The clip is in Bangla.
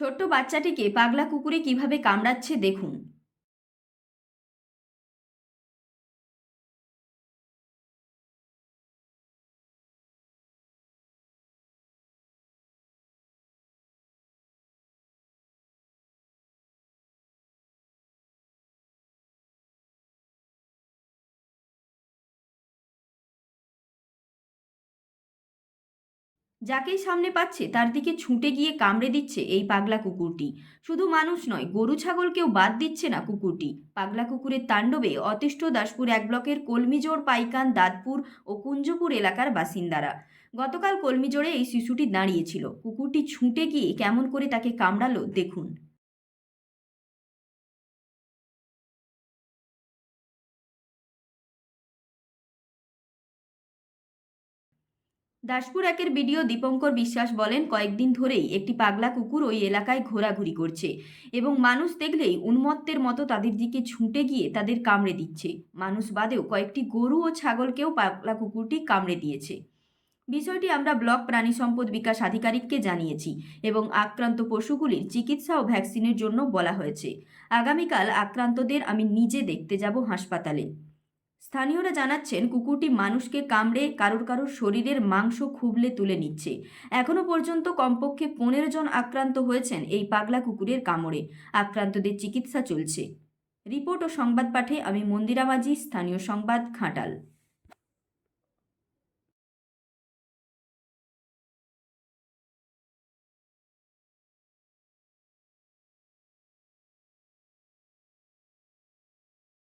ছোট্ট বাচ্চাটিকে পাগলা কুকুরে কীভাবে কামড়াচ্ছে দেখুন। যাকেই সামনে পাচ্ছে, তার দিকে ছুটে গিয়ে কামড়ে দিচ্ছে এই পাগলা কুকুরটি। শুধু মানুষ নয়, গরু ছাগলকেও বাদ দিচ্ছে না কুকুরটি। পাগলা কুকুরের তাণ্ডবে অতিষ্ঠ দাসপুর এক ব্লকের কলমিজোড়, পাইকান, দাঁতপুর ও কুঞ্জপুর এলাকার বাসিন্দারা। গতকাল কলমিজোড়ে এই শিশুটি দাঁড়িয়েছিল। কুকুরটি ছুটে গিয়ে কেমন করে তাকে কামড়ালো, দেখুন। দাসপুর একের বিডিও দীপঙ্কর বিশ্বাস বলেন, কয়েকদিন ধরেই একটি পাগলা কুকুর ওই এলাকায় ঘোরাঘুরি করছে এবং মানুষ দেখলেই উন্মত্তের মতো তাদের দিকে ছুটে গিয়ে তাদের কামড়ে দিচ্ছে। মানুষ বাদেও কয়েকটি গরু ও ছাগলকেও পাগলা কুকুরটি কামড়ে দিয়েছে। বিষয়টি আমরা ব্লক প্রাণী সম্পদ বিকাশ আধিকারিককে জানিয়েছি এবং আক্রান্ত পশুগুলির চিকিৎসা ও ভ্যাকসিনের জন্য বলা হয়েছে। আগামীকাল আক্রান্তদের আমি নিজে দেখতে যাব হাসপাতালে। স্থানীয়রা জানাচ্ছেন, কুকুরটি মানুষকে কামড়ে কারোর কারোর শরীরের মাংস খুবলে তুলে নিচ্ছে। এখনও পর্যন্ত কমপক্ষে পনেরো জন আক্রান্ত হয়েছেন এই পাগলা কুকুরের কামড়ে। আক্রান্তদের চিকিৎসা চলছে। রিপোর্ট ও সংবাদ পাঠে আমি মন্দিরা মাঝি স্থানীয় সংবাদ, ঘাটাল।